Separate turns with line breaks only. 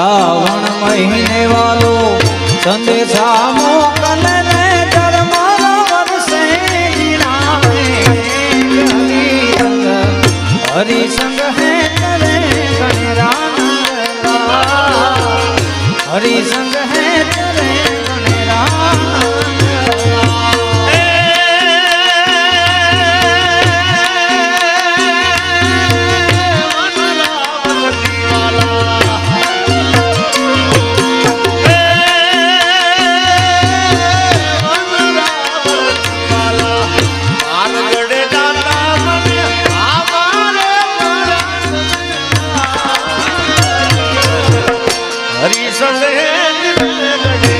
શ્રાવણ મહિને વાલો સંદેશા મોકલ વર્ષે હરિસંગ હે તરે ગણરાનંદલા. હરિસંગ
સહેજ